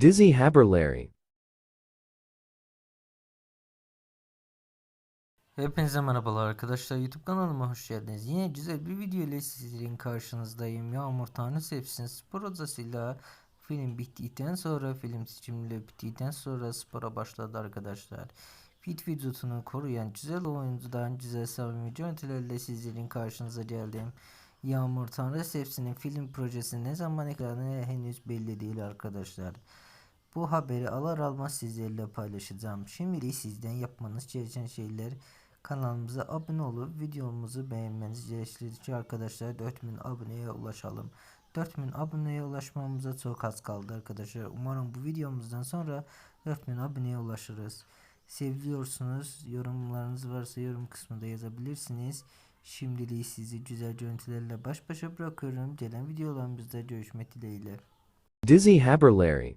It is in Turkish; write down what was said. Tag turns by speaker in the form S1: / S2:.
S1: Dizzy Haberlarry.
S2: Hepinize merhabalar arkadaşlar YouTube kanalıma hoş geldiniz. Yine güzel bir video ile sizlerin karşınızdayım. Yağmur Tanrı Hepsinin spor odasıyla film bittikten sonra film seçimleri bittikten sonra spora başladı arkadaşlar. Fit vücudunu koruyan güzel oyuncudan güzel samimi görüntülerle sizlerin karşınıza geldim. Yağmur Tanrı Hepsinin film projesi ne zaman ekranı henüz belli değil arkadaşlar. Bu haberi alır almaz sizlerle paylaşacağım. Şimdi sizden yapmanız gereken şeyler kanalımıza abone olup videomuzu beğenmeniz gerekli arkadaşlar 4000 aboneye ulaşalım. 4000 aboneye ulaşmamıza çok az kaldı arkadaşlar. Umarım bu videomuzdan sonra 4000 aboneye ulaşırız. Seviliyorsunuz. Yorumlarınız varsa yorum kısmında yazabilirsiniz. Şimdilik sizi güzel görüntülerle baş başa bırakıyorum. Gelen videolarımızda görüşmek dileğiyle.
S1: Dizzy Haberlarry.